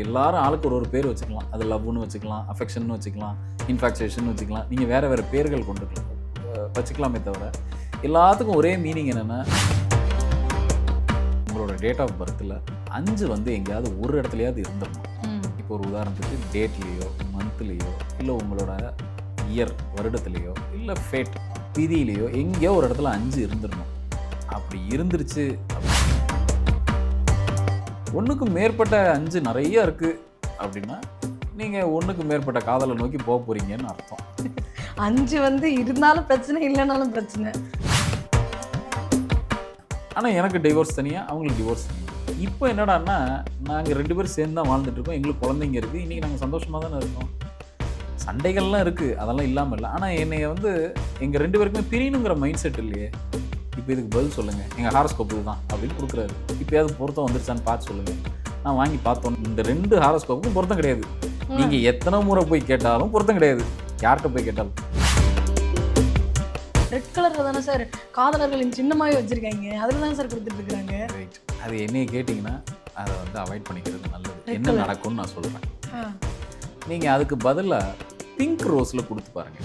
எல்லாரும் ஆளுக்கு ஒரு ஒரு பேர் வச்சுக்கலாம். அது லவ்னு வச்சுக்கலாம் அஃபெக்ஷன் வச்சுக்கலாம் இன்ஃபாக்சுவேஷன் வச்சுக்கலாம். நீங்கள் வேறு வேறு பேர்கள் அஹ் வச்சுக்கலாமே தவிர எல்லாத்துக்கும் ஒரே மீனிங் என்னென்னா உங்களோட டேட் ஆஃப் பர்த்தில் அஞ்சு வந்து எங்கேயாவது ஒரு இடத்துலையாவது இருந்துடணும். இப்போ ஒரு உதாரணத்துக்கு டேட்லேயோ மந்த்லேயோ இல்லை உங்களோட இயர் வருடத்துலேயோ இல்லை ஃபேட் திதியிலையோ எங்கேயோ ஒரு இடத்துல அஞ்சு இருந்துடணும். அப்படி இருந்துருச்சு ஒன்றுக்கும் மேற்பட்ட அஞ்சு நிறைய இருக்குது அப்படின்னா நீங்கள் ஒன்றுக்கு மேற்பட்ட காதலை நோக்கி போக போகிறீங்கன்னு அர்த்தம். அஞ்சு வந்து இருந்தாலும் பிரச்சனை இல்லைனாலும் பிரச்சனை. ஆனால் எனக்கு டிவோர்ஸ் தனியாக அவங்களுக்கு டிவோர்ஸ் இப்போ என்னடான்னா நாங்கள் ரெண்டு பேரும் சேர்ந்து தான் வாழ்ந்துட்டு இருக்கோம். எங்களுக்கு குழந்தைங்க இருக்குது இன்றைக்கி நாங்கள் சந்தோஷமாக தானே இருக்கோம். சண்டைகள்லாம் இருக்குது அதெல்லாம் இல்லாமல் இல்லை. ஆனால் என்னை வந்து எங்கள் ரெண்டு பேருக்குமே பிரியணுங்கிற மைண்ட் செட் இல்லையே. இப்போ இதுக்கு பதில் சொல்லுங்கள் எங்கள் ஹாரோஸ்கோப் இதுதான் அப்படின்னு கொடுக்குறாரு. இப்போயாவது பொருத்தம் வந்துருச்சான்னு பார்த்து சொல்லுங்கள் நான் வாங்கி பார்த்தோம். இந்த ரெண்டு ஹாரோஸ்கோப்புக்கும் பொருத்தம் கிடையாது. நீங்கள் எத்தனை முறை போய் கேட்டாலும் பொருத்தம் கிடையாது. யார்கிட்ட போய் கேட்டாலும். ரெட் கலர்ல தானே சார் காதலர்களின் சின்னமாவே வச்சிருக்காங்க. அதுல தான் சார் கொடுத்துட்டு இருக்காங்க ரைட் அது என்னைய கேட்டிங்கன்னா அதை வந்து அவாய்ட் பண்ணிக்கிறது நல்லது. என்ன. நடக்கும்னு நான் சொல்கிறேன் நீங்கள் அதுக்கு பதிலாக பிங்க் ரோஸில் கொடுத்து பாருங்க.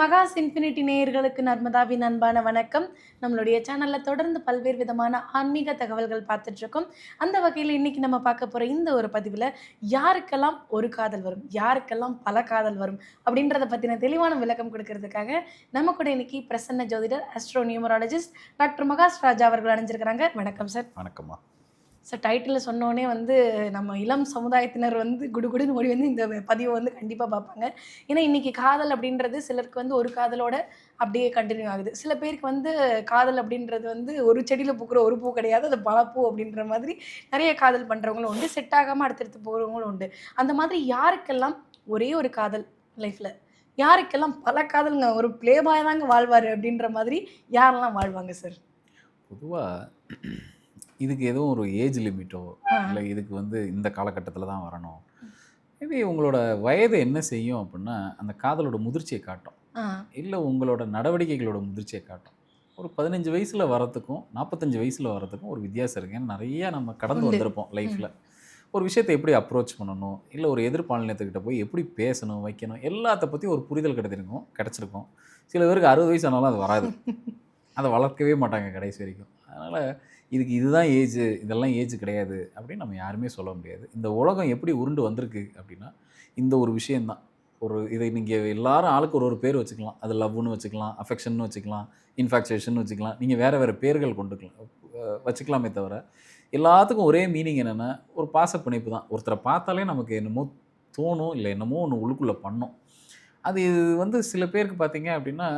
மகாஸ் இன்ஃபினிட்டி நேயர்களுக்கு நர்மதாவின் அன்பான வணக்கம். நம்மளுடைய சேனலில் தொடர்ந்து பல்வேறு விதமான ஆன்மீக தகவல்கள் பார்த்துட்ருக்கோம். அந்த வகையில் இன்னைக்கு நம்ம பார்க்க போகிற இந்த ஒரு பதிவில் யாருக்கெல்லாம் ஒரு காதல் வரும் யாருக்கெல்லாம் பல காதல் வரும் அப்படின்றத பற்றின தெளிவான விளக்கம் கொடுக்கறதுக்காக நம்ம கூட இன்னைக்கு பிரசன்ன ஜோதிடர் astro numerologist doctor Mahas Raja அவர்கள் அணிஞ்சிருக்கிறாங்க. வணக்கம் சார். வணக்கம்மா. சார் டைட்டில் சொன்னோடனே வந்து நம்ம இளம் சமுதாயத்தினர் வந்து குடுகுடுன்னு ஓடி வந்து இந்த பதிவை வந்து கண்டிப்பாக பார்ப்பாங்க. ஏன்னா இன்றைக்கி காதல் அப்படின்றது சிலருக்கு வந்து ஒரு காதலோட அப்படியே கண்டினியூ ஆகுது. சில பேருக்கு வந்து காதல் அப்படின்றது வந்து ஒரு செடியில் பூக்கிற ஒரு பூ கிடையாது. அது பல பூ அப்படின்ற மாதிரி நிறைய காதல் பண்ணுறவங்களும் உண்டு. செட் ஆகாமல் அடுத்தடுத்து போகிறவங்களும் உண்டு. அந்த மாதிரி யாருக்கெல்லாம் ஒரே ஒரு காதல் லைஃப்பில் யாருக்கெல்லாம் பல காதலுங்க ஒரு பிளேபாய் தாங்க வாழ்வார் அப்படின்ற மாதிரி யாரெல்லாம் வாழ்வாங்க சார் பொதுவாக இதுக்கு எதுவும் ஒரு ஏஜ் லிமிட்டோ. இல்லை இதுக்கு வந்து இந்த காலகட்டத்தில் தான் வரணும். மேபி உங்களோட வயது என்ன செய்யும் அப்படின்னா அந்த காதலோட முதிர்ச்சியை காட்டும். இல்லை உங்களோட நடவடிக்கைகளோட முதிர்ச்சியை காட்டும். ஒரு பதினஞ்சு வயசில் வரத்துக்கும் நாற்பத்தஞ்சு வயசில் வரத்துக்கும் ஒரு வித்தியாசம் இருக்கு. ஏன்னா நிறைய நம்ம கடந்து. வந்திருப்போம் லைஃப்பில் ஒரு விஷயத்தை எப்படி அப்ரோச் பண்ணணும்? இல்லை ஒரு எதிர்பாலினத்துக்கிட்ட போய் எப்படி பேசணும் வைக்கணும்? எல்லாத்த பற்றி ஒரு புரிதல் கிடைத்திருக்கும் கிடச்சிருக்கும். சில பேருக்கு அறுபது வயசு ஆனாலும் அது வராது. அதை வளர்க்கவே மாட்டாங்க கடைசி வரைக்கும். அதனால் இதுக்கு இதுதான் ஏஜ் இதெல்லாம் ஏஜ் கிடையாது அப்படின்னு நம்ம யாருமே சொல்ல முடியாது. இந்த உலகம் எப்படி உருண்டு வந்திருக்கு அப்படின்னா இந்த ஒரு விஷயந்தான் ஒரு இதை நீங்கள் எல்லாரும் ஆளுக்கு ஒரு ஒரு பேர் வச்சுக்கலாம். அது லவ்னு வச்சுக்கலாம் அஃபெக்ஷன் வச்சுக்கலாம் இன்ஃபாக்சுவேஷன் வச்சுக்கலாம். நீங்கள் வேறு வேறு பேர்கள் கொண்டுக்கலாம். வச்சுக்கலாமே தவிர எல்லாத்துக்கும் ஒரே மீனிங் என்னென்னா ஒரு பாச பிணைப்பு தான். ஒருத்தரை பார்த்தாலே நமக்கு என்னமோ தோணும் இல்லை என்னமோ ஒன்று உள்ளுக்குள்ளே பண்ணும். அது இது வந்து சில பேருக்கு பார்த்தீங்க அப்படின்னா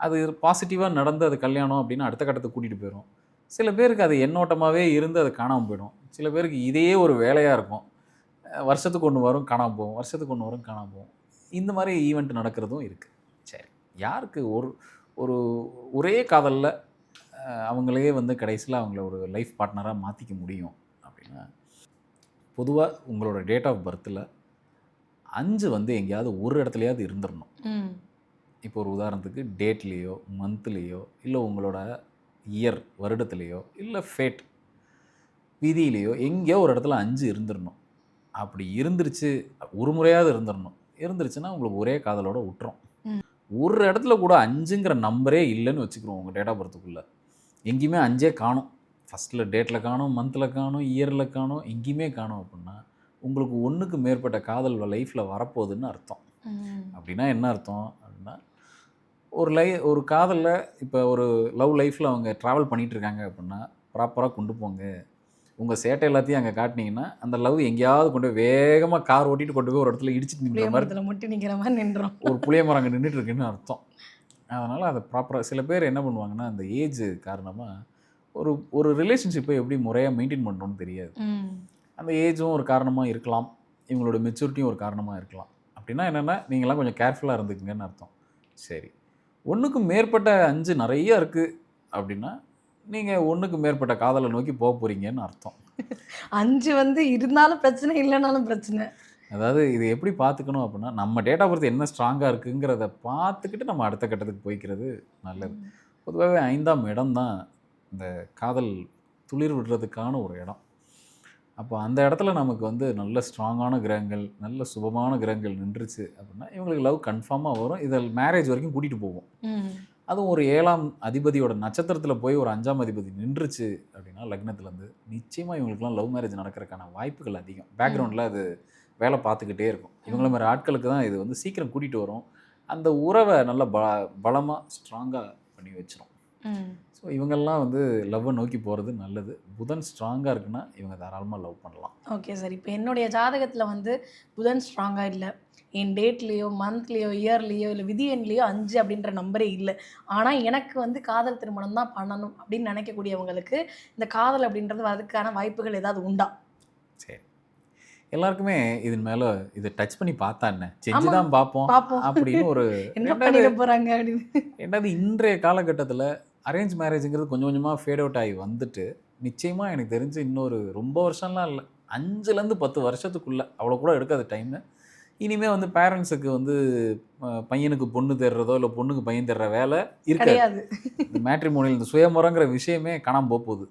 அது பாசிட்டிவாக நடந்து அது கல்யாணம் அப்படின்னு அடுத்த கட்டத்தை கூட்டிகிட்டு போயிடும் சில பேருக்கு அது எண்ணோட்டமாகவே இருந்து அது காணாமல் போயிடும். சில பேருக்கு இதையே ஒரு வேலையாக இருக்கும். வருஷத்துக்கு ஒன்று வரும் காணாமல் போகும். வருஷத்துக்கு ஒன்று வரும் காணாமல் போகும். இந்த மாதிரி ஈவெண்ட் நடக்கிறதும் இருக்குது சரி. யாருக்கு ஒரு ஒரு ஒரே காதலில் அவங்களே வந்து கடைசியில் அவங்கள ஒரு லைஃப் பார்ட்னராக மாற்றிக்க முடியும் அப்படின்னா பொதுவாக உங்களோட டேட் ஆஃப் பர்த்தில் அஞ்சு வந்து எங்கேயாவது ஒரு இடத்துலையாவது இருந்துடணும் இப்போ ஒரு உதாரணத்துக்கு டேட்லேயோ மந்த்லேயோ இல்லை உங்களோட இயர் வருடத்துலேயோ இல்லை ஃபேட் விதியிலையோ எங்கேயோ ஒரு இடத்துல அஞ்சு இருந்துடணும் அப்படி இருந்துருச்சு ஒரு முறையாவது இருந்துடணும் இருந்துருச்சுன்னா உங்களுக்கு ஒரே காதலோட விட்டுரும். ஒரு இடத்துல கூட அஞ்சுங்கிற நம்பரே இல்லைன்னு வச்சுக்கிறோம் உங்கள் டேட் ஆஃப் பர்த்துக்குள்ளே எங்கேயுமே அஞ்சே காணும். ஃபஸ்ட்டில் டேட்டில் காணும் மந்தில் காணும் இயரில் காணும் எங்கேயுமே காணும் அப்படின்னா உங்களுக்கு ஒன்றுக்கு மேற்பட்ட காதல் லைஃப்பில் வரப்போகுதுன்னு அர்த்தம். அப்படின்னா என்ன அர்த்தம்? ஒரு லை ஒரு காதலில் இப்போ ஒரு லவ் லைஃப்பில் அவங்க ட்ராவல் பண்ணிட்டு இருக்காங்க அப்படின்னா ப்ராப்பராக கொண்டு போங்க. உங்கள் சேட்டை எல்லாத்தையும் அங்கே காட்டினீங்கன்னா அந்த லவ் எங்கேயாவது கொண்டு போய் வேகமாக கார் ஓட்டிட்டு கொண்டு போய் ஒரு இடத்துல இடிச்சிட்டு நின்ற மாதிரி புளியமரத்தில் முட்டி நிற்கிற மாதிரி நின்றோம் ஒரு புளிய மரம் அங்கே நின்றுட்டு இருக்குன்னு அர்த்தம். அதனால் அதை ப்ராப்பராக சில பேர் என்ன பண்ணுவாங்கன்னா அந்த ஏஜ் காரணமாக ஒரு ஒரு ரிலேஷன்ஷிப்பை எப்படி முறையாக மெயின்டைன் பண்ணுறோன்னு தெரியாது. அந்த ஏஜும் ஒரு காரணமாக இருக்கலாம். இவங்களோட மெச்சூரிட்டியும் ஒரு காரணமாக இருக்கலாம். அப்படின்னா என்னென்னா நீங்களாம் கொஞ்சம் கேர்ஃபுல்லாக இருந்துக்குங்கன்னு அர்த்தம். சரி. ஒன்றுக்கு மேற்பட்ட அஞ்சு நிறைய இருக்குது அப்படின்னா நீங்கள் ஒன்றுக்கு மேற்பட்ட காதலை நோக்கி போக போகிறீங்கன்னு அர்த்தம். அஞ்சு வந்து இருந்தாலும் பிரச்சனை இல்லைனாலும் பிரச்சனை. அதாவது இது எப்படி பார்த்துக்கணும் அப்படின்னா நம்ம டேட்டா பர்த் என்ன ஸ்ட்ராங்காக இருக்குங்கிறத பார்த்துக்கிட்டு நம்ம அடுத்த கட்டத்துக்கு போய்க்கிறது நல்லது. பொதுவாகவே ஐந்தாம் இடம் தான் இந்த காதல் துளிர் விடுறதுக்கான ஒரு இடம். அப்போ அந்த இடத்துல நமக்கு வந்து நல்ல ஸ்ட்ராங்கான கிரகங்கள் நல்ல சுபமான கிரகங்கள் நின்றுச்சு அப்படின்னா இவங்களுக்கு லவ் கன்ஃபார்மாக வரும். இதில் மேரேஜ் வரைக்கும் கூட்டிகிட்டு போகும் ம். அதுவும் ஒரு ஏழாம் அதிபதியோட நட்சத்திரத்தில் போய் ஒரு அஞ்சாம் அதிபதி நின்றுச்சு அப்படின்னா லக்னத்துலேருந்து நிச்சயமாக இவங்களுக்குலாம் லவ் மேரேஜ் நடக்கிறதுக்கான வாய்ப்புகள் அதிகம். பேக்ரவுண்டில் அது வேலை பார்த்துக்கிட்டே இருக்கும். இவங்கள மாதிரி ஆட்களுக்கு தான் இது வந்து சீக்கிரம் கூட்டிகிட்டு வரும். அந்த உறவை நல்ல ப பலமாக ஸ்ட்ராங்காக பண்ணி வச்சிரும். ம். ஸோ இவங்கெல்லாம் வந்து லவ்வை நோக்கி போகிறது நல்லது. புதன் ஸ்ட்ராங்காக இருக்குன்னா இவங்க தாராளமாக லவ் பண்ணலாம். ஓகே சார் இப்போ என்னுடைய ஜாதகத்தில் வந்து புதன் ஸ்ட்ராங்காக இல்லை. என் டேட்லேயோ மந்த்லேயோ இயர்லேயோ இல்லை விதி எண்லேயோ அஞ்சு அப்படின்ற நம்பரே இல்லை. ஆனால் எனக்கு வந்து காதல் திருமணம் தான் பண்ணணும் அப்படின்னு நினைக்கக்கூடியவங்களுக்கு இந்த காதல் அப்படின்றது வரதுக்கான வாய்ப்புகள் ஏதாவது உண்டா? சரி. எல்லாருக்குமே இதன் மேலே இதை டச் பண்ணி பார்த்தா என்ன? செஞ்சு. தான் பார்ப்போம். அப்படின்னு ஒரு என்ன போகிறாங்க அப்படின்னு. ரெண்டாவது இன்றைய காலகட்டத்தில் அரேஞ்ச் மேரேஜுங்கிறது கொஞ்சம் கொஞ்சமாக ஃபேட் அவுட் ஆகி வந்துட்டு நிச்சயமாக எனக்கு தெரிஞ்சு இன்னொரு ரொம்ப வருஷம்லாம் இல்லை. அஞ்சுலேருந்து பத்து வருஷத்துக்குள்ளே அவ்வளோ கூட எடுக்காது டைமு இனிமேல் வந்து பேரண்ட்ஸுக்கு வந்து பையனுக்கு பொண்ணு தேடுறதோ இல்லை பொண்ணுக்கு பையன் தேடுற வேலை இருக்காது. மேட்ரிமோனியல் இந்த சுயமரங்கிற விஷயமே காணாம போக போகுது.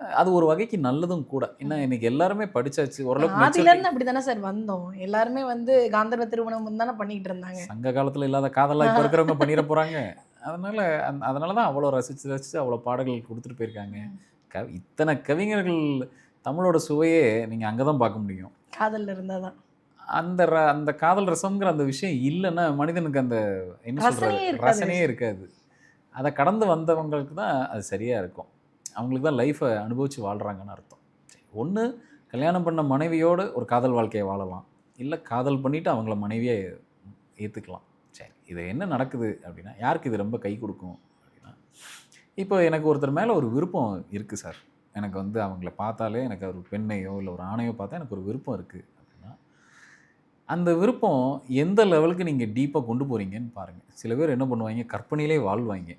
அது ஒரு வகைக்கு நல்லதும் கூட. ஏன்னா இன்னைக்கு எல்லாருமே படிச்சாச்சு ஓரளவுக்கு ஆதில maturity- இருந்து அப்படி தானே சார் வந்தோம். எல்லாருமே வந்து காந்தர்வ திருமணம் தானே பண்ணிட்டு இருந்தாங்க. சங்க காலத்துல இல்லாத காதலா இப்போ இருக்கிறவங்க பண்ணிட போறாங்க. அதனால அந்த- அதனால தான் அவ்வளோ ரசிச்சு ரசிச்சு அவ்வளோ பாடல்கள் கொடுத்துட்டு போயிருக்காங்க. கவி இத்தனை கவிஞர்கள் தமிழோட சுவையே நீங்க அங்கே தான் பார்க்க முடியும். காதல்ல இருந்தாதான். அந்த ர- அந்த காதல் ரசம்ங்கிற அந்த விஷயம் இல்லைன்னா மனிதனுக்கு அந்த என்ன இருக்காது. ரசனையே இருக்காது. அதை கடந்து வந்தவங்களுக்கு தான் அது சரியா இருக்கும். அவங்களுக்கு தான் லைஃப்பை அனுபவிச்சு வாழ்றாங்கன்னு அர்த்தம். ஒன்று கல்யாணம் பண்ண மனைவியோடு ஒரு காதல் வாழ்க்கையை வாழலாம். இல்லை காதல் பண்ணிட்டு அவங்கள மனைவியை ஏற்றுக்கலாம் இது என்ன நடக்குது அப்படின்னா யாருக்கு இது ரொம்ப கை கொடுக்கும் அப்படின்னா இப்போ எனக்கு ஒருத்தர் மேலே ஒரு விருப்பம் இருக்குது சார். எனக்கு வந்து அவங்கள பார்த்தாலே எனக்கு ஒரு பெண்ணையோ இல்லை ஒரு ஆணையோ பார்த்தா எனக்கு ஒரு விருப்பம் இருக்குது அப்படின்னா அந்த விருப்பம் எந்த லெவலுக்கு நீங்கள் டீப்பாக கொண்டு போகிறீங்கன்னு பாருங்கள் சில பேர் என்ன பண்ணுவாங்க கற்பனையிலே வாழ்வாங்க.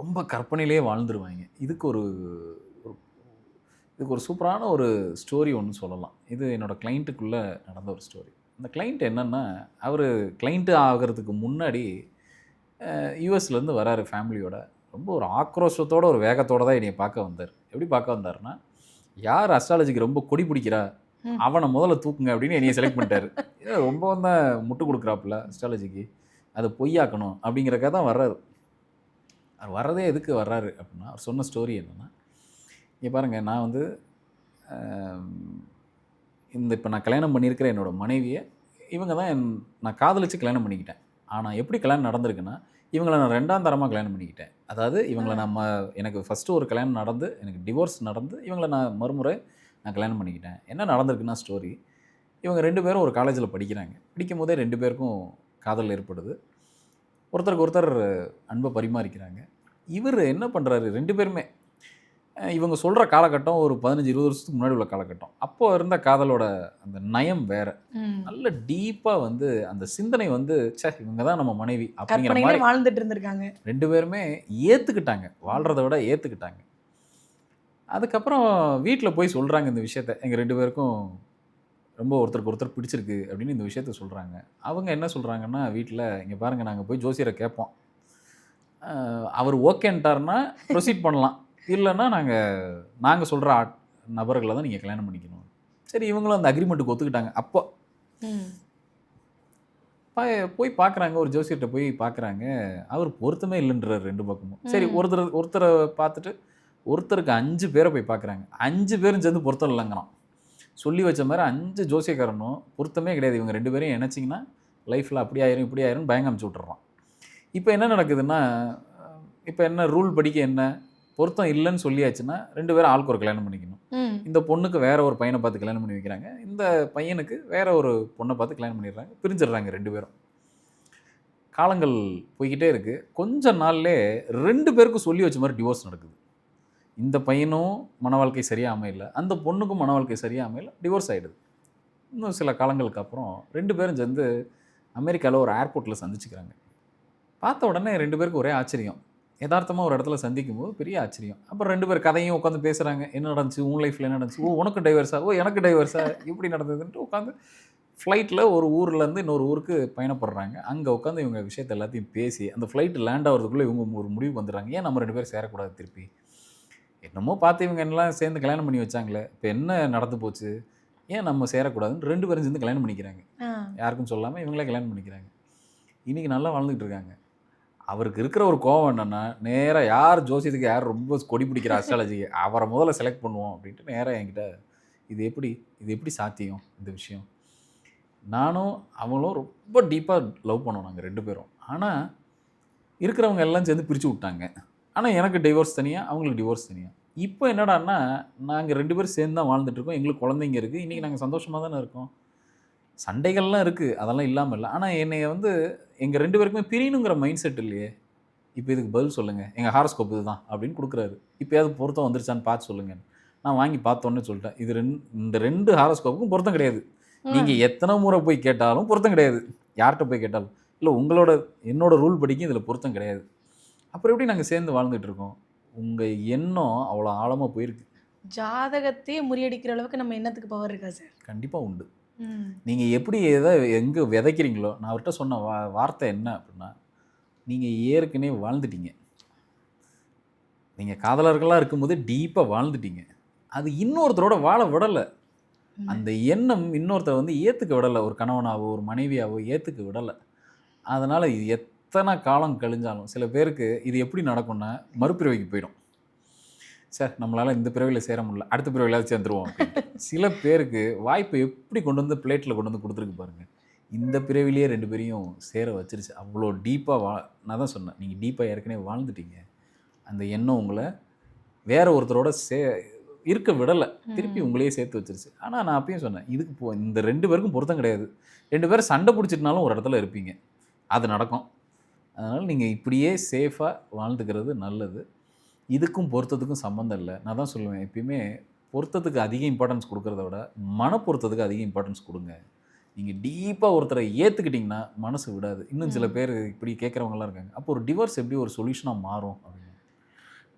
ரொம்ப கற்பனையிலே வாழ்ந்துருவாங்க. இதுக்கு ஒரு இதுக்கு ஒரு சூப்பரான ஒரு ஸ்டோரி ஒன்று சொல்லலாம். இது என்னோட கிளைண்ட்டுக்குள்ளே நடந்த ஒரு ஸ்டோரி அந்த கிளைண்ட் என்னென்னா அவர் கிளைண்ட்டு ஆகிறதுக்கு முன்னாடி யூஎஸ்லேருந்து வராரு ஃபேமிலியோட ரொம்ப ஒரு ஆக்ரோஷத்தோட ஒரு வேகத்தோட தான் என்னைய பார்க்க வந்தார். எப்படி பார்க்க வந்தாருன்னா யார் அஸ்ட்ராலஜிக்கு ரொம்ப கொடி பிடிக்கிறா. அவனை முதல்ல தூக்குங்க அப்படின்னு என்னைய செலக்ட் பண்ணிட்டாரு. ரொம்ப தான் முட்டு கொடுக்குறாப்புல அஸ்ட்ராலஜிக்கு அதை பொய்யாக்கணும் அப்படிங்கிறக்காக தான் வர்றாரு. அவர் வர்றதே எதுக்கு வர்றாரு அப்படின்னா அவர் சொன்ன ஸ்டோரி என்னென்னா இங்கே பாருங்கள் நான் வந்து இந்த இப்போ நான் கல்யாணம் பண்ணியிருக்கிற என்னோட மனைவியை இவங்க தான் என் நான் காதலிச்சு கல்யாணம் பண்ணிக்கிட்டேன். ஆனால் எப்படி கல்யாணம் நடந்திருக்குன்னா இவங்களை நான் ரெண்டாம் தரமாக கல்யாணம் பண்ணிக்கிட்டேன். அதாவது இவங்களை நான் ம எனக்கு ஃபஸ்ட்டு ஒரு கல்யாணம் நடந்து எனக்கு டிவோர்ஸ் நடந்து இவங்களை நான் மறுமுறை நான் கல்யாணம் பண்ணிக்கிட்டேன். என்ன நடந்திருக்குன்னா ஸ்டோரி இவங்க ரெண்டு பேரும் ஒரு காலேஜில் படிக்கிறாங்க. படிக்கும் போதே ரெண்டு பேருக்கும் காதல் ஏற்படுது. ஒருத்தருக்கு ஒருத்தர் அன்பை பரிமாறிக்கிறாங்க. இவர் என்ன பண்ணுறாரு ரெண்டு பேருமே இவங்க சொல்கிற காலகட்டம் ஒரு பதினஞ்சு இருபது வருஷத்துக்கு முன்னாடி உள்ள காலகட்டம். அப்போ இருந்த காதலோட அந்த நயம் வேற. நல்ல டீப்பாக வந்து அந்த சிந்தனை வந்து ச்சே இவங்க தான் நம்ம மனைவி அப்படிங்கிற மாதிரி வாழ்ந்துட்டு இருந்திருக்காங்க. ரெண்டு பேருமே ஏற்றுக்கிட்டாங்க வாழ்கிறத விட ஏற்றுக்கிட்டாங்க அதுக்கப்புறம் வீட்டில் போய் சொல்கிறாங்க இந்த விஷயத்த. எங்கள் ரெண்டு பேருக்கும் ரொம்ப ஒருத்தருக்கு ஒருத்தர் பிடிச்சிருக்கு அப்படின்னு இந்த விஷயத்த சொல்கிறாங்க அவங்க என்ன சொல்கிறாங்கன்னா வீட்டில் இங்கே பாருங்கள் நாங்கள் போய் ஜோசியரை கேட்போம். அவர் ஓகேன்ட்டார்னா ப்ரொசீட் பண்ணலாம். இல்லைன்னா நாங்கள் நாங்கள் சொல்கிற ஆட் நபர்களை தான் நீங்கள் கல்யாணம் பண்ணிக்கணும். சரி இவங்களும் அந்த அக்ரிமெண்ட்டுக்கு ஒத்துக்கிட்டாங்க. அப்போ போய் பார்க்குறாங்க ஒரு ஜோசியர்கிட்ட போய் பார்க்குறாங்க அவர் பொருத்தமே இல்லைன்றார் ரெண்டு பக்கமும். சரி. ஒருத்தர் ஒருத்தரை பார்த்துட்டு ஒருத்தருக்கு அஞ்சு பேரை போய் பார்க்குறாங்க அஞ்சு பேரும் சேர்ந்து பொருத்தம் இல்லைங்கிறான் சொல்லி வச்ச மாதிரி அஞ்சு ஜோசியக்காரனும் பொருத்தமே கிடையாது. இவங்க ரெண்டு பேரையும் இணைச்சிங்கன்னா லைஃப்பில் அப்படி ஆயிரும் இப்படி ஆயிரும் பயங்க அமுச்சு விட்டுறான். இப்போ என்ன நடக்குதுன்னா இப்போ என்ன ரூல் படிக்க என்ன? பொருத்தம் இல்லைன்னு சொல்லியாச்சுன்னா ரெண்டு பேரும் ஆளுக்கு ஒரு கல்யாணம் பண்ணிக்கணும். இந்த பொண்ணுக்கு வேற ஒரு பையனை பார்த்து கல்யாணம் பண்ணி வைக்கிறாங்க. இந்த பையனுக்கு வேற ஒரு பொண்ணை பார்த்து கல்யாணம் பண்ணிடுறாங்க. பிரிஞ்சிடுறாங்க ரெண்டு பேரும். காலங்கள் போய்கிட்டே இருக்கு. கொஞ்ச நாள்லே ரெண்டு பேருக்கும் சொல்லி வச்ச மாதிரி டிவோர்ஸ் நடக்குது. இந்த பையனும் மன வாழ்க்கை சரியா அமையல. அந்த பொண்ணுக்கும் மன வாழ்க்கை சரியா அமையல. டிவோர்ஸ் ஆயிடுது. இன்னும் சில காலங்களுக்கு அப்புறம் ரெண்டு பேரும் சேர்ந்து அமெரிக்காவில் ஒரு ஏர்போர்ட்டில் சந்திச்சுக்கிறாங்க. பார்த்த உடனே ரெண்டு பேருக்கும் ஒரே ஆச்சரியம். யதார்த்தமாக ஒரு இடத்துல சந்திக்கும் போது பெரிய ஆச்சரியம். அப்புறம் ரெண்டு பேர் கதையும் உட்காந்து பேசுகிறாங்க என்ன நடந்துச்சு? உன் லைஃப்பில் என்ன நடந்துச்சு? ஓ உனக்கு டைவர்ஸா ஓ எனக்கு டைவர்ஸா இப்படி நடந்ததுன்ட்டு உட்காந்து ஃப்ளைட்டில் ஒரு ஊர்லேருந்து இன்னொரு ஊருக்கு பயணப்படுறாங்க. அங்கே உட்காந்து இவங்க விஷயத்தை எல்லாத்தையும் பேசி அந்த ஃப்ளைட் லேண்ட் ஆகிறதுக்குள்ளே இவங்க ஒரு முடிவு வந்துடுறாங்க. ஏன் நம்ம ரெண்டு பேரும் சேரக்கூடாது திருப்பி? என்னமோ பார்த்து இவங்க எல்லாம் சேர்ந்து கல்யாணம் பண்ணி வச்சாங்களே? இப்போ என்ன நடந்து போச்சு? ஏன் நம்ம சேரக்கூடாதுன்னு ரெண்டு பேரும் சேர்ந்து கல்யாணம் பண்ணிக்கிறாங்க. யாருக்கும் சொல்லாமல் இவங்களே கல்யாணம் பண்ணிக்கிறாங்க. இன்றைக்கி நல்லா வாழ்ந்துட்டு இருக்காங்க. அவருக்கு இருக்கிற ஒரு கோவம் என்னென்னா நேராக யார் ஜோசியத்துக்கு யார் ரொம்ப கொடி பிடிக்கிற அஸ்ட்ராலஜி அவரை முதல்ல செலக்ட் பண்ணுவோம் அப்படின்ட்டு நேராக என்கிட்ட இது எப்படி இது எப்படி சாத்தியம் இந்த விஷயம்? நானும் அவங்களும் ரொம்ப டீப்பாக லவ் பண்ணோம் நாங்கள் ரெண்டு பேரும். ஆனால் இருக்கிறவங்க எல்லாம் சேர்ந்து பிரித்து விட்டாங்க. ஆனால் எனக்கு டிவோர்ஸ் தனியாக அவங்களுக்கு டிவோர்ஸ் தனியாக இப்போ என்னடான்னா நாங்கள் ரெண்டு பேரும் சேர்ந்து தான் வாழ்ந்துட்டுருக்கோம் எங்களுக்கு குழந்தைங்க இருக்குது இன்றைக்கி நாங்கள் சந்தோஷமாக தானே இருக்கோம். சண்டைகள்லாம் இருக்குது அதெல்லாம் இல்லாமல் இல்லை. ஆனால் என்னை வந்து எங்கள் ரெண்டு பேருக்குமே பிரியணுங்கிற மைண்ட் செட் இல்லையே. இப்போ இதுக்கு பதில் சொல்லுங்கள் எங்கள் ஹாரோஸ்கோப் இதுதான் அப்படின்னு கொடுக்குறாரு. இப்போ ஏதாவது பொருத்தம் வந்துருச்சான்னு பார்த்து சொல்லுங்கள் நான் வாங்கி பார்த்தோன்னே சொல்லிட்டேன். இது ரெண்டு இந்த ரெண்டு ஹாரோஸ்கோப்புக்கும் பொருத்தம் கிடையாது. நீங்கள் எத்தனை முறை போய் கேட்டாலும் பொருத்தம் கிடையாது. யார்கிட்ட போய் கேட்டாலும். இல்லை உங்களோட என்னோட ரூல் படிக்கும் இதில் பொருத்தம் கிடையாது. அப்புறம் எப்படி நாங்கள் சேர்ந்து வாழ்ந்துட்டு இருக்கோம்? உங்கள் எண்ணம் அவ்வளோ ஆழமாக போயிருக்கு. ஜாதகத்தையே முறியடிக்கிற அளவுக்கு நம்ம எண்ணத்துக்கு பவர் இருக்கா சார் கண்டிப்பாக உண்டு. நீங்கள் எப்படி எதை எங்கே விதைக்கிறீங்களோ நான் அவர்கிட்ட சொன்ன வா வார்த்தை என்ன அப்படின்னா நீங்கள் ஏற்கனவே வாழ்ந்துட்டீங்க. நீங்கள் காதலர்களாக இருக்கும்போது டீப்பாக வாழ்ந்துட்டீங்க. அது இன்னொருத்தரோட வாழ விடலை. அந்த எண்ணம் இன்னொருத்தர் வந்து ஏற்றுக்க விடலை. ஒரு கணவனாவோ ஒரு மனைவியாவோ ஏற்றுக்க விடலை. அதனால் இது எத்தனை காலம் கழிஞ்சாலும் சில பேருக்கு இது எப்படி நடக்கும்னா மறுபிறவிக்கு போயிடும். சார் நம்மளால் இந்த பிறவியில் சேர முடியல அடுத்த பிறவிலாவது சேர்ந்துருவோம். சில பேருக்கு வாய்ப்பை எப்படி கொண்டு வந்து பிளேட்டில் கொண்டு வந்து கொடுத்துருக்கு பாருங்க. இந்த பிறவிலேயே ரெண்டு பேரையும் சேர வச்சிருச்சு. அவ்வளோ டீப்பாக வா நான் தான் சொன்னேன் நீங்கள் டீப்பாக ஏற்கனவே வாழ்ந்துட்டீங்க. அந்த எண்ணம் உங்களை வேற ஒருத்தரோட சே இருக்க விடலை. திருப்பி உங்களையே சேர்த்து வச்சிருச்சு. ஆனால் நான் அப்பயும் சொன்னேன் இதுக்கு போ இந்த ரெண்டு பேருக்கும் பொருத்தம் கிடையாது. ரெண்டு பேரும் சண்டை பிடிச்சிட்டுனாலும் ஒரு இடத்துல இருப்பீங்க. அது நடக்கும். அதனால் நீங்கள் இப்படியே சேஃபாக வாழ்ந்துக்கிறது நல்லது. இதுக்கும் பொருத்தத்துக்கும் சம்மந்தம் இல்லை. நான் தான் சொல்லுவேன் எப்பயுமே பொருத்தத்துக்கு அதிக இம்பார்ட்டன்ஸ் கொடுக்கறத விட மன பொருத்தத்துக்கு அதிக இம்பார்ட்டன்ஸ் கொடுங்க. நீங்கள் டீப்பாக ஒருத்தரை ஏற்றுக்கிட்டிங்கன்னா மனசு விடாது. இன்னும் சில. பேர் இப்படி கேட்குறவங்கலாம் இருக்காங்க. அப்போ ஒரு டிவோர்ஸ் எப்படி ஒரு சொல்யூஷனாக மாறும் அப்படின்னு?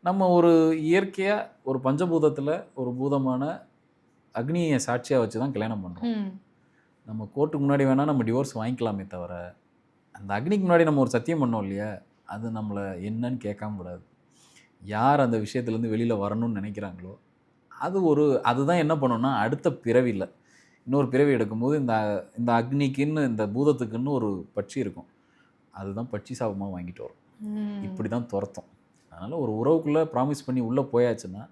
நம்ம ஒரு இயற்கையாக ஒரு பஞ்சபூதத்தில் ஒரு பூதமான அக்னியை சாட்சியாக வச்சு தான் கல்யாணம் பண்ணுறோம். நம்ம கோர்ட்டுக்கு முன்னாடி வேணால் நம்ம டிவோர்ஸ் வாங்கிக்கலாமே தவிர அந்த அக்னிக்கு முன்னாடி நம்ம ஒரு சத்தியம் பண்ணோம் இல்லையா? அது நம்மளை என்னன்னு கேட்காம விடாது. யார் அந்த விஷயத்துலேருந்து வெளியில் வரணும்னு நினைக்கிறாங்களோ அது ஒரு அதுதான் என்ன பண்ணுன்னா அடுத்த பிறவியில் இன்னொரு பிறவி எடுக்கும்போது இந்த இந்த அக்னிக்குன்னு இந்த பூதத்துக்குன்னு ஒரு பட்சி இருக்கும். அதுதான் பட்சி சாபமாக வாங்கிட்டு வரும். இப்படி தான் துரத்தும். அதனால் ஒரு உறவுக்குள்ளே ப்ராமிஸ் பண்ணி உள்ளே போயாச்சுன்னா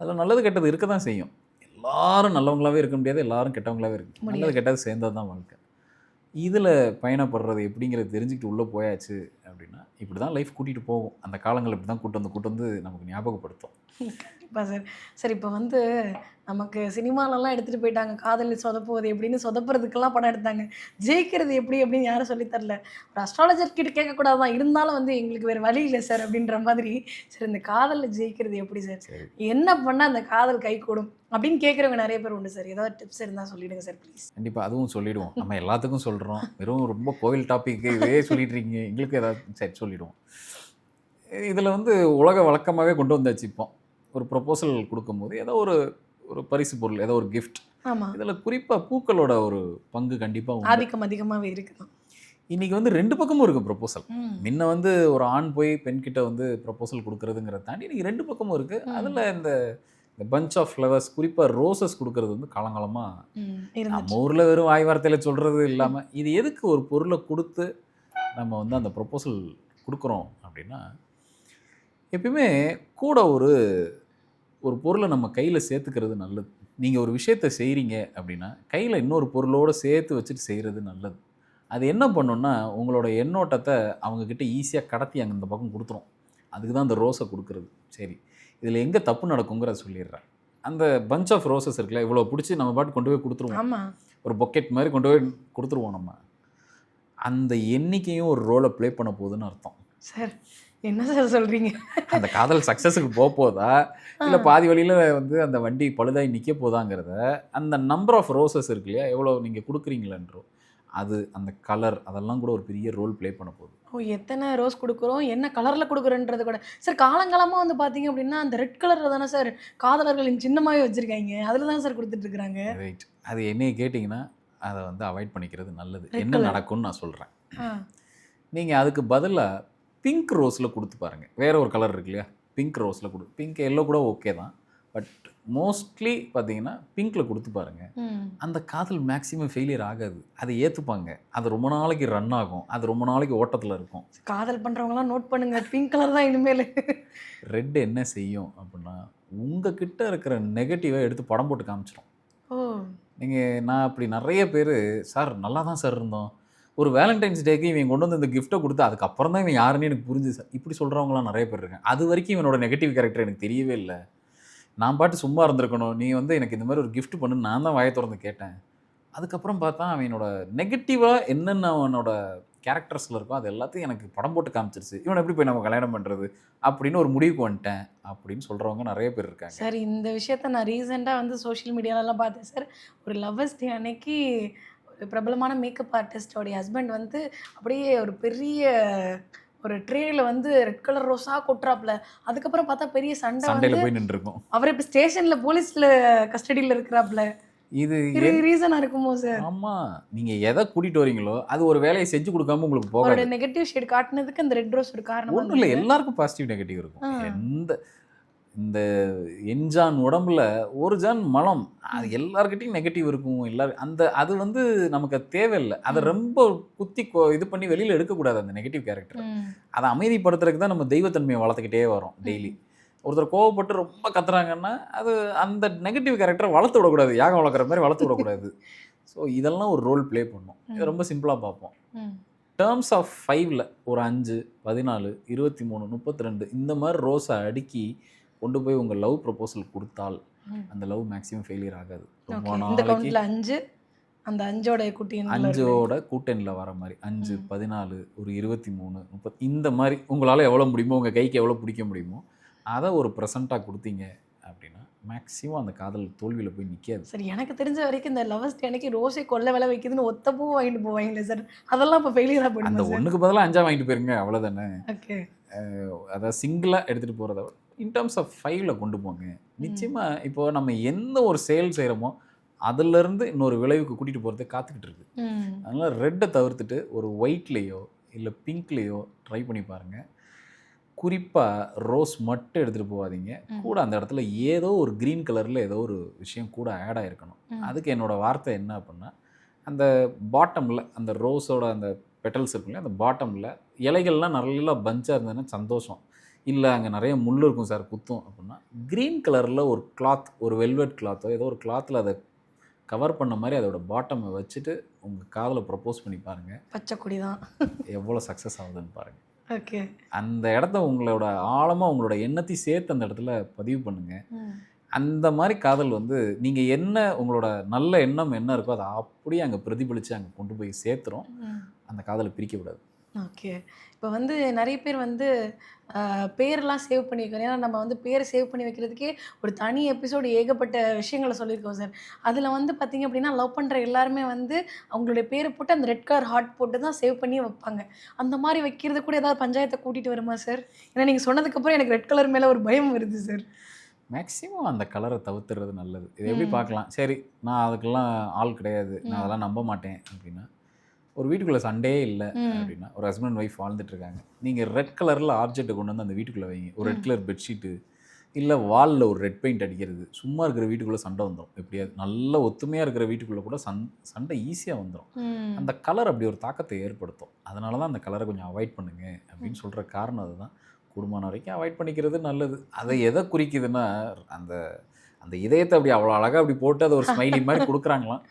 அதில் நல்லது கெட்டது இருக்க தான் செய்யும். எல்லாரும் நல்லவங்களாவே இருக்க முடியாது எல்லாரும் கெட்டவங்களாவே இருக்கு நல்லது. கெட்டது சேர்ந்தது தான் வாழ்க்கை. இதில் பயணப்படுறது எப்படிங்கிறத தெரிஞ்சுக்கிட்டு உள்ளே போயாச்சு அப்படின்னா இப்படி தான் லைஃப் கூட்டிகிட்டு போகும். அந்த காலங்கள் இப்படி தான் கூட்டு வந்து கூட்டு வந்து நமக்கு ஞாபகப்படுத்தும். கண்டிப்பாக சார். சார் இப்போ வந்து நமக்கு சினிமாலெல்லாம் எடுத்துகிட்டு போயிட்டாங்க. காதலில் சொதப்புவது எப்படின்னு சொதப்புறதுக்கெல்லாம் படம் எடுத்தாங்க. ஜெயிக்கிறது எப்படி அப்படின்னு யாரும் சொல்லித் தரல. ஒரு அஸ்ட்ராலஜர் கிட்ட கேட்கக்கூடாது தான் இருந்தாலும் வந்து எங்களுக்கு வேறு வழி இல்லை சார் அப்படின்ற மாதிரி. சார் இந்த காதலில் ஜெயிக்கிறது எப்படி சார்? என்ன பண்ணால் அந்த காதல் கை கூடும் அப்படின்னு கேட்குறவங்க நிறைய பேர் உண்டு சார். ஏதாவது டிப்ஸ் இருந்தால் சொல்லிடுங்க சார் ப்ளீஸ் கண்டிப்பாக அதுவும் சொல்லிடுவோம். நம்ம எல்லாத்துக்கும் சொல்கிறோம் வெறும் ரொம்ப கோவில் டாபிக்கு இதே சொல்லிட்டு இருக்கீங்க எங்களுக்கு ஏதாவது சரி சொல்லிடுவோம். இதில் வந்து உலக வழக்கமாகவே கொண்டு வந்தாச்சு இப்போ. ஒரு ப்ரொபோசல் கொடுக்கும்போது ஏதோ ஒரு ஒரு பரிசு பொருள் ஏதோ ஒரு gift. ஆமாம் இதில் குறிப்பாக பூக்களோட ஒரு பங்கு கண்டிப்பாக ஆதிக்கம் அதிகமாகவே இருக்குதான். இன்றைக்கி வந்து ரெண்டு பக்கமும் இருக்குது ப்ரொபோசல் ம். முன்ன வந்து ஒரு ஆண் போய் பெண் கிட்ட வந்து ப்ரொபோசல் கொடுக்கறதுங்கிறத தாண்டி இன்னைக்கு ரெண்டு பக்கமும் இருக்குது. அதில் இந்த இந்த பஞ்ச் ஆஃப் ஃப்ளவர்ஸ் குறிப்பாக ரோசஸ் கொடுக்கறது வந்து காலங்காலமாக நம்ம ஊரில் வெறும் வாய் வார்த்தையில் சொல்கிறது இல்லாமல் இது எதுக்கு ஒரு பொருளை கொடுத்து நம்ம வந்து அந்த ப்ரொபோசல் கொடுக்குறோம் அப்படின்னா எப்பயுமே கூட ஒரு ஒரு பொருளை நம்ம கையில் சேர்த்துக்கிறது நல்லது. நீங்கள் ஒரு விஷயத்தை செய்கிறீங்க அப்படின்னா கையில் இன்னொரு பொருளோடு சேர்த்து வச்சுட்டு செய்கிறது நல்லது. அது என்ன பண்ணுன்னா உங்களோட எண்ணோட்டத்தை அவங்கக்கிட்ட ஈஸியாக கடத்தி அங்கே இந்த பக்கம் கொடுத்துரும். அதுக்கு தான் அந்த ரோஸை கொடுக்குறது. சரி. இதில் எங்கே தப்பு நடக்குங்கிறத சொல்லிடுறேன். அந்த பஞ்ச் ஆஃப் ரோசஸ் இருக்குல்ல இவ்வளோ பிடிச்சி நம்ம பாட்டு கொண்டு போய் கொடுத்துருவோம். ஒரு பொக்கெட் மாதிரி கொண்டு போய் கொடுத்துருவோம் நம்ம. அந்த எண்ணிக்கையும் ஒரு ரோலை ப்ளே பண்ண போகுதுன்னு அர்த்தம். சார் என்ன சார் சொல்கிறீங்க அந்த காதல் சக்ஸஸுக்கு போக போதா இல்லை பாதி வழியில் வந்து அந்த வண்டி பழுதாகி நிற்க போதாங்கிறத அந்த நம்பர் ஆஃப் ரோசஸ் இருக்கு இல்லையா? எவ்வளோ நீங்கள் கொடுக்குறீங்களன்றோ அது அந்த கலர் அதெல்லாம் கூட ஒரு பெரிய ரோல் ப்ளே பண்ண போகுது. ஓ எத்தனை ரோஸ் கொடுக்குறோம்? என்ன கலரில் கொடுக்குறோன்றது கூட. சார் காலங்காலமாக வந்து பார்த்தீங்க அப்படின்னா அந்த ரெட் கலரில் தானே சார் காதலர்களின் சின்னமாகவே வச்சுருக்காங்க. அதில் தான் சார் கொடுத்துட்ருக்குறாங்க ரைட் அது என்னைய கேட்டிங்கன்னா அதை வந்து அவாய்ட் பண்ணிக்கிறது நல்லது. என்ன. நடக்கும்னு நான் சொல்கிறேன் நீங்கள் அதுக்கு பதிலாக பிங்க் ரோஸில் கொடுத்து பாருங்கள் வேற ஒரு கலர் இருக்கு இல்லையா? பிங்க் ரோஸில் கொடு பிங்க் எல்லோ கூட ஓகே தான். பட் மோஸ்ட்லி பார்த்தீங்கன்னா பிங்க்கில் கொடுத்து பாருங்கள் அந்த காதல் மேக்ஸிமம் ஃபெயிலியர் ஆகாது. அதை ஏற்றுப்பாங்க அது ரொம்ப நாளைக்கு ரன் ஆகும். அது ரொம்ப நாளைக்கு ஓட்டத்தில் இருக்கும். காதல் பண்ணுறவங்களாம் நோட் பண்ணுங்க. பிங்க் கலர் தான் இனிமேல். ரெட் என்ன செய்யும் அப்படின்னா உங்ககிட்ட இருக்கிற நெகட்டிவை எடுத்து படம் போட்டு காமிச்சிடும் ஓ. நீங்கள் நான் அப்படி நிறைய பேர் சார் நல்லா தான் சார் இருந்தோம். ஒரு வேலண்டைன்ஸ் டேக்கு இவன் கொண்டு வந்து இந்த கிஃப்ட்டை கொடுத்து அதுக்கப்புறம் தான் இவன் யாருன்னு எனக்கு புரிஞ்சு சார். இப்படி சொல்கிறவங்களாம் நிறைய பேர் இருக்காங்க. அது வரைக்கும் இவனோட நெகட்டிவ் கேரக்டர் எனக்கு தெரியவே இல்லை. நான் பாட்டு சும்மா இருந்திருக்கணும். நீ வந்து எனக்கு இந்த மாதிரி ஒரு கிஃப்ட் பண்ணு நான் தான் வாயை திறந்து கேட்டேன். அதுக்கப்புறம் பார்த்தா அவனோட நெகட்டிவாக என்னென்ன அவனோட கேரக்டர்ஸில் இருக்கோ அது எல்லாத்தையும் எனக்கு படம் போட்டு காமிச்சிருச்சு. இவனை எப்படி போய் நம்ம கல்யாணம் பண்ணுறது அப்படின்னு ஒரு முடிவுக்கு வந்துட்டேன் அப்படின்னு சொல்கிறவங்க நிறைய பேர் இருக்காங்க. சார் இந்த விஷயத்த நான் ரீசெண்டாக வந்து சோஷியல் மீடியாலலாம் பார்த்தேன் சார். ஒரு லவ்வர்ஸ் டே அன்னைக்கு பிரபலமான மேக்கப் ஆர்டிஸ்டோடைய ஹஸ்பண்ட் வந்து அப்படியே ஒரு பெரிய ஒரு ட்ரேயில் வந்து ரெட் கலர் ரோஸாக கொட்டுறாப்புல அதுக்கப்புறம் பார்த்தா பெரிய சண்டை சண்டையில் போய் நின்றுருக்கோம். அவர் இப்போ ஸ்டேஷனில் போலீஸில் கஸ்டடியில் இருக்கிறாப்புல இது ரீசனாக இருக்குமோ சார் ஆமா. நீங்க எதை கூட்டிட்டு வரீங்களோ அது ஒரு வேலையை செஞ்சு கொடுக்காம உங்களுக்கு போகாது. நெகட்டிவ் ஷேட் காட்டுனதுக்கு அந்த ரெட் ரோஸ் ஒரு காரணம் ஒன்றும் இல்லை எல்லாருக்கும் பாசிட்டிவ் நெகட்டிவ் இருக்கும். எந்த இந்த என்ஜான் உடம்புல ஒரு ஜான் மலம். அது எல்லார்கிட்டையும் நெகட்டிவ் இருக்கும் எல்லாரும் அந்த அது வந்து நமக்கு அது தேவையில்லை. அதை. ரொம்ப குத்தி இது பண்ணி வெளியில எடுக்கக்கூடாது அந்த நெகட்டிவ் கேரக்டர் அதை அமைதிப்படுத்துறதுக்கு தான் நம்ம தெய்வத்தன்மையை வளர்த்துக்கிட்டே வரோம் டெய்லி ஒருத்தர் கோவப்பட்டு ரொம்ப கத்துறாங்கன்னா அது அந்த நெகட்டிவ் கேரக்டரை வளர்த்து விடக்கூடாது. யாகம் வளர்க்குற மாதிரி வளர்த்து விடக்கூடாது. ஸோ இதெல்லாம் ஒரு ரோல் ப்ளே பண்ணும். இது ரொம்ப சிம்பிளாக பார்ப்போம். டேர்ம்ஸ் ஆஃப் ஃபைவ்ல ஒரு அஞ்சு பதினாலு இருபத்தி மூணு முப்பத்தி ரெண்டு இந்த மாதிரி ரோஸை அடுக்கி கொண்டு போய் உங்கள் லவ் ப்ரொபோசல் கொடுத்தால் அந்த லவ் மேக்ஸிமம் ஃபெயிலியர் ஆகாது. ரொம்ப நாளைக்கு அஞ்சு அந்த அஞ்சோட குட்டி எண்ணில் இருக்கு. அஞ்சோட கூட்டணியில் வர மாதிரி. அஞ்சு. பதினாலு ஒரு இருபத்தி மூணு முப்பத் இந்த மாதிரி உங்களால் எவ்வளோ முடியுமோ உங்கள் கைக்கு எவ்வளோ பிடிக்க முடியுமோ அதை ஒரு ப்ரெசண்ட்டாக கொடுத்தீங்க அப்படின்னா மேக்ஸிமம் அந்த காதல் தோல்வியில் போய் நிற்காது சரி எனக்கு தெரிஞ்ச வரைக்கும் இந்த லவர்ஸ் டே அன்னைக்கு ரோஸை கொல்ல விலை வைக்குதுன்னு ஒத்த பூ வாங்கிட்டு போவாங்களே சார் அதெல்லாம் இப்போ ஃபெயிலியராக அந்த போயிடுமா சார் ஒன்றுக்கு பதிலாக அஞ்சா வாங்கிட்டு போயிருங்க அவ்வளோதானே ஓகே அதாவது சிங்கிளாக எடுத்துகிட்டு போகிறத இன் டர்ம்ஸ் ஆஃப் ஃபைவ்ல கொண்டு போங்க. நிச்சயமாக இப்போ நம்ம எந்த ஒரு செயல் செய்கிறோமோ அதுலேருந்து இன்னொரு விளைவுக்கு கூட்டிகிட்டு போகிறத காத்துக்கிட்டு இருக்கு. அதனால் ரெட்டை தவிர்த்துட்டு ஒரு ஒயிட்லேயோ இல்லை பிங்க்லேயோ ட்ரை பண்ணி பாருங்கள் குறிப்பாக ரோஸ் மட்டும் எடுத்துகிட்டு போகாதீங்க. கூட அந்த இடத்துல ஏதோ ஒரு க்ரீன் கலரில் ஏதோ ஒரு விஷயம் கூட ஆட் ஆகிருக்கணும். அதுக்கு என்னோட வார்த்தை என்ன அப்படின்னா அந்த பாட்டமில் அந்த ரோஸோட அந்த பெட்டல்ஸ் இருக்குல்ல அந்த பாட்டமில் இலைகள்லாம் நல்லா பஞ்சாக இருந்ததுன்னா சந்தோஷம். இல்லை அங்கே நிறைய முள் இருக்கும் சார் குத்தும் அப்படின்னா க்ரீன் கலரில் ஒரு கிளாத் ஒரு வெல்வெட் கிளாத்தோ ஏதோ ஒரு கிளாத்தில் அதை கவர் பண்ண மாதிரி அதோட பாட்டமை வச்சுட்டு உங்கள் காதலை ப்ரப்போஸ் பண்ணி பாருங்கள் பச்சை கொடி தான். எவ்வளோ சக்ஸஸ் ஆகுதுன்னு பாருங்கள் ஓகே. அந்த இடத்த உங்களோட ஆழமாக உங்களோட எண்ணத்தையும் சேர்த்து அந்த இடத்துல பதிவு பண்ணுங்கள் அந்த மாதிரி காதல் வந்து நீங்கள் என்ன உங்களோட நல்ல எண்ணம் என்ன இருக்கோ அதை அப்படியே அங்கே பிரதிபலித்து அங்கே கொண்டு போய் சேர்த்துரும். ம். அந்த காதலை பிரிக்க விடாது ஓகே. இப்போ வந்து நிறைய பேர் வந்து ஆஹ், பேர்லாம் சேவ் பண்ணி வைக்கணும் ஏன்னா நம்ம வந்து பேரை சேவ் பண்ணி வைக்கிறதுக்கே ஒரு தனி எபிசோடு ஏகப்பட்ட விஷயங்களை சொல்லியிருக்கோம் சார். அதில் வந்து பார்த்தீங்க அப்படின்னா லவ் பண்ணுற எல்லாருமே வந்து அவங்களுடைய பேரை போட்டு அந்த ரெட் கலர் ஹார்ட் போட்டு தான் சேவ் பண்ணி வைப்பாங்க. அந்த மாதிரி வைக்கிறது கூட ஏதாவது பஞ்சாயத்தை கூட்டிகிட்டு வருமா சார்? ஏன்னா நீங்கள் சொன்னதுக்கப்புறம் எனக்கு ரெட் கலர் மேலே ஒரு பயம் வருது சார். மேக்ஸிமம் அந்த கலரை தவிர்த்துறது நல்லது. இது எப்படி ம். பார்க்கலாம் சரி நான் அதுக்கெல்லாம் ஆள் கிடையாது. நான். அதெல்லாம் நம்ப மாட்டேன் அப்படின்னா ஒரு வீட்டுக்குள்ளே சண்டே இல்லை. அப்படின்னா ஒரு ஹஸ்பண்ட் ஒய்ஃப் வாழ்ந்துட்டு இருக்காங்க நீங்கள் ரெட் கலரில் ஆப்ஜெக்ட்டை கொண்டு வந்து அந்த வீட்டுக்குள்ளே வைங்க. ஒரு ரெட். கலர் பெட்ஷீட்டு இல்லை வாலில் ஒரு ரெட் பெயிண்ட் அடிக்கிறது. சும்மா இருக்கிற வீட்டுக்குள்ளே சண்டை வந்துடும் எப்படியாவது நல்ல ஒத்துமையாக இருக்கிற வீட்டுக்குள்ளே கூட சண் சண்டை ஈஸியாக வந்துடும். அந்த கலர் அப்படி ஒரு தாக்கத்தை ஏற்படுத்தும். அதனால தான் அந்த கலரை கொஞ்சம் அவாய்ட் பண்ணுங்க அப்படின்னு சொல்கிற காரணம் அதுதான். கூடுமான வரைக்கும் அவாய்ட் பண்ணிக்கிறது நல்லது. அதை எதை குறிக்குதுன்னா அந்த அந்த இதயத்தை அப்படி அவ்வளோ அழகாக அப்படி போட்டு அதை ஒரு ஸ்மைலி மாதிரி கொடுக்குறாங்களாம்.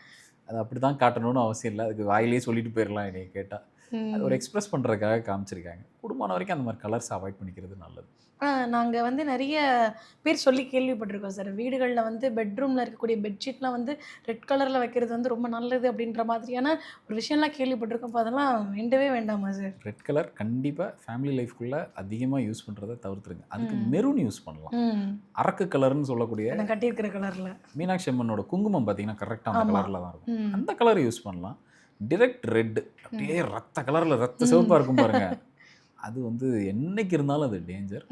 அது அப்படி தான் காட்டணும்னு அவசியம் இல்லை. அதுக்கு வாயிலேயே சொல்லிட்டு போயிடலாம் என்னைய கேட்டால் அது ஒரு. எக்ஸ்பிரஸ் பண்ணுறதுக்காக காமிச்சிருக்காங்க. கூடுமான வரைக்கும் அந்த மாதிரி கலர்ஸ் அவாய்ட் பண்ணிக்கிறது நல்லது. நாங்கள் வந்து நிறைய பேர் சொல்லி கேள்விப்பட்டிருக்கோம் சார். வீடுகளில் வந்து பெட்ரூமில் இருக்கக்கூடிய பெட்ஷீட்லாம் வந்து ரெட் கலரில் வைக்கிறது வந்து ரொம்ப நல்லது அப்படின்ற மாதிரியான ஒரு விஷயம்லாம் கேள்விப்பட்டிருக்கோம். அப்போ அதெல்லாம் வேண்டவே வேண்டாமா சார்? ரெட் கலர் கண்டிப்பாக ஃபேமிலி லைஃப்குள்ளே அதிகமாக யூஸ் பண்ணுறதை தவிர்த்துருங்க. அதுக்கு. மெரூன் யூஸ் பண்ணலாம். அரக்கு கலர்னு சொல்லக்கூடிய கட்டியிருக்கிற கலரில்? மீனாட்சி அம்மனோட குங்குமம் பார்த்தீங்கன்னா கரெக்டாக அந்த. கலரில் தான் இருக்கும். அந்த கலர் யூஸ் பண்ணலாம். டிரெக்ட் ரெட் அப்படியே ரத்த கலரில் ரத்த சிவப்பாக இருக்கும் பாருங்க. அது வந்து என்னைக்கு இருந்தாலும் அது டேஞ்சர்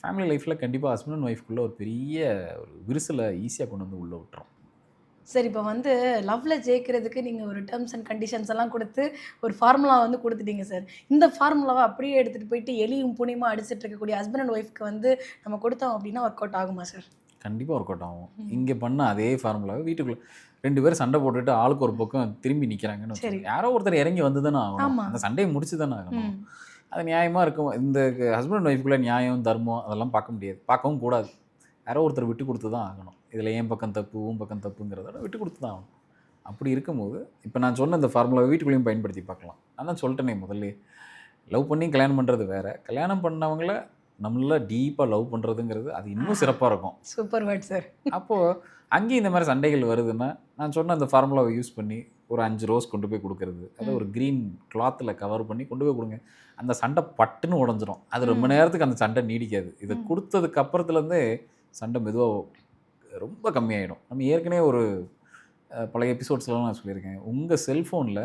ஃபேமிலி லைஃப்பில் கண்டிப்பாக ஹஸ்பண்ட் அண்ட் ஒய்ஃப்குள்ளே ஒரு பெரிய ஒரு விரிசலை ஈஸியாக கொண்டு வந்து உள்ளே விட்டுரும். சரி இப்போ வந்து லவ்ல ஜெயிக்கிறதுக்கு நீங்கள் ஒரு டேர்ம்ஸ் அண்ட் கண்டிஷன்ஸ் எல்லாம் கொடுத்து ஒரு ஃபார்முலா வந்து கொடுத்துட்டீங்க சார் இந்த ஃபார்முலாவை அப்படியே எடுத்துகிட்டு போயிட்டு எலியும் புனியுமா அடிச்சிட்டு இருக்கக்கூடிய ஹஸ்பண்ட் அண்ட் ஒய்ஃப்க்கு வந்து நம்ம கொடுத்தோம் அப்படின்னா ஒர்க் அவுட் ஆகுமா சார் கண்டிப்பாக ஒர்க் அவுட் ஆகும். இங்கே பண்ண அதே ஃபார்முலாவை வீட்டுக்குள்ளே ரெண்டு பேரும் சண்டை போட்டுட்டு ஆளுக்கு ஒரு பக்கம் திரும்பி நிற்கிறாங்கன்னு. யாரோ ஒருத்தர் இறங்கி வந்து தானே ஆகணும். அந்த சண்டையை முடிச்சு தானே ஆகணும் அது நியாயமாக இருக்கும். இந்த ஹஸ்பண்ட் அண்ட் ஒய்ஃப்குள்ளே நியாயம் தர்மம் அதெல்லாம் பார்க்க முடியாது. பார்க்கவும் கூடாது. யாரோ ஒருத்தர் விட்டு கொடுத்து தான் ஆகணும். இதில் என் பக்கம் தப்பு உன் பக்கம் தப்புங்கிறத விட்டு கொடுத்து தான் ஆகணும். அப்படி இருக்கும்போது இப்போ நான் சொன்ன இந்த ஃபார்முலாவை வீட்டுக்குள்ளேயும் பயன்படுத்தி பார்க்கலாம். நான் தான் சொல்லிட்டேனே முதல்ல லவ் பண்ணி கல்யாணம் பண்ணுறது வேறு. கல்யாணம் பண்ணவங்கள நம்மள டீப்பாக லவ் பண்ணுறதுங்கிறது அது இன்னும் சிறப்பாக இருக்கும். சூப்பர் வேர்ட் சார் அப்போது அங்கேயும் இந்த மாதிரி சண்டைகள் வருதுன்னா நான் சொன்ன அந்த ஃபார்முலாவை யூஸ் பண்ணி ஒரு அஞ்சு ரோஸ் கொண்டு போய் கொடுக்கறது. அதை ஒரு க்ரீன் கிளாத்தில் கவர் பண்ணி கொண்டு போய் கொடுங்க. அந்த சண்டை பட்டுன்னு உடஞ்சிரும். அது ரொம்ப. நேரத்துக்கு அந்த சண்டை நீடிக்காது. இதை. கொடுத்ததுக்கு அப்புறத்துலேருந்தே சண்டை மெதுவாக ரொம்ப கம்மியாயிடும். நம்ம ஏற்கனவே ஒரு பழைய எபிசோட்ஸ்லாம் நான் சொல்லியிருக்கேன். உங்கள் செல்ஃபோனில்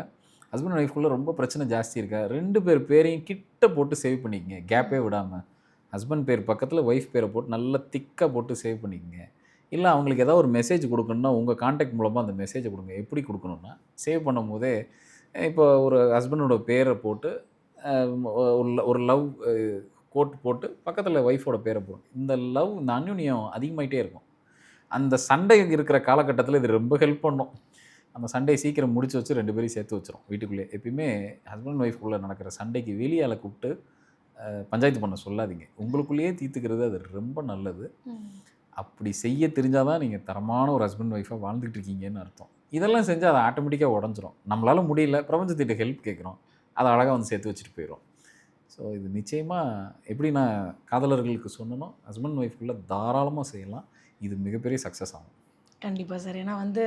ஹஸ்பண்ட் ஒய்ஃப்குள்ளே ரொம்ப பிரச்சனை ஜாஸ்தி இருக்கா? ரெண்டு பேர் பேரையும் கிட்ட போட்டு சேவ் பண்ணிக்கங்க. கேப்பே விடாமல் ஹஸ்பண்ட் பேர் பக்கத்தில் ஒய்ஃப் பேரை போட்டு நல்லா திக்காக போட்டு சேவ் பண்ணிக்கங்க. இல்லை அவங்களுக்கு ஏதாவது ஒரு மெசேஜ் கொடுக்கணும்னா உங்கள் காண்டாக்ட் மூலமாக அந்த மெசேஜை கொடுங்க. எப்படி கொடுக்கணும்னா சேவ் பண்ணும் போதே இப்போ ஒரு ஹஸ்பண்டோட பேரை போட்டு ஒரு ல- ஒரு லவ் கோட் போட்டு பக்கத்தில் ஒய்ஃபோட பேரை போடும் இந்த லவ் இந்த அந்யுன்யம் அதிகமாகிட்டே இருக்கும். அந்த சண்டை இருக்கிற காலகட்டத்தில் இது ரொம்ப ஹெல்ப் பண்ணும். அந்த சண்டையை சீக்கிரம் முடிச்சு வச்சு ரெண்டு பேரையும் சேர்த்து வச்சிரும். வீட்டுக்குள்ளேயே எப்பயுமே ஹஸ்பண்ட் ஒய்ஃப்குள்ளே நடக்கிற சண்டைக்கு வெளியால் கூப்பிட்டு பஞ்சாயத்து பண்ண சொல்லாதீங்க. உங்களுக்குள்ளேயே தீர்த்துக்கிறது அது ரொம்ப நல்லது. அப்படி செய்ய தெரிஞ்சாதான் நீங்கள் தரமான ஒரு ஹஸ்பண்ட் ஒய்ஃபாக வாழ்ந்துட்டு இருக்கீங்கன்னு அர்த்தம். இதெல்லாம் செஞ்சால் அது ஆட்டோமேட்டிக்காக உடஞ்சிரும். நம்மளால முடியல பிரபஞ்சத்திட்ட ஹெல்ப் கேட்குறோம். அதை அழகாக வந்து சேர்த்து வச்சுட்டு போயிடும் ஸோ இது நிச்சயமாக எப்படி நான் காதலர்களுக்கு சொன்னனோ ஹஸ்பண்ட் ஒய்ஃப்குள்ளே தாராளமாக செய்யலாம். இது மிகப்பெரிய சக்ஸஸ் ஆகும். கண்டிப்பாக சார். ஏன்னா வந்து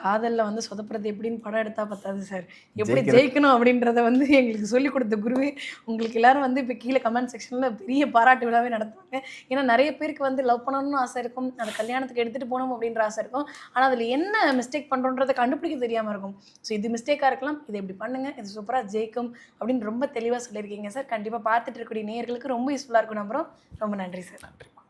காதலில் வந்து சொதப்புறது எப்படின்னு படம் எடுத்தால் பத்தாது சார். எப்படி. ஜெயிக்கணும் அப்படின்றத வந்து எங்களுக்கு சொல்லிக் கொடுத்த குருவே உங்களுக்கு எல்லாரும் வந்து இப்போ கீழே கமெண்ட் செக்ஷனில் பெரிய பாராட்டு விழாவே நடத்துவாங்க. ஏன்னா நிறைய பேருக்கு வந்து லவ் பண்ணணும்னு ஆசை இருக்கும். அதை கல்யாணத்துக்கு எடுத்துகிட்டு போகணும் அப்படின்ற ஆசை இருக்கும். ஆனால் அதில் என்ன மிஸ்டேக் பண்ணுறோன்றதை கண்டுபிடிக்க தெரியாமல் இருக்கும். ஸோ இது மிஸ்டேக்காக இருக்கலாம். இதை இப்படி பண்ணுங்கள் இது சூப்பராக ஜெயிக்கும் அப்படின்னு ரொம்ப தெளிவாக சொல்லியிருக்கீங்க சார். கண்டிப்பாக பார்த்துட்டு இருக்கக்கூடிய நேயர்களுக்கு ரொம்ப யூஸ்ஃபுல்லாக இருக்கும். நம்புறோம் ரொம்ப நன்றி சார். நன்றிம்மா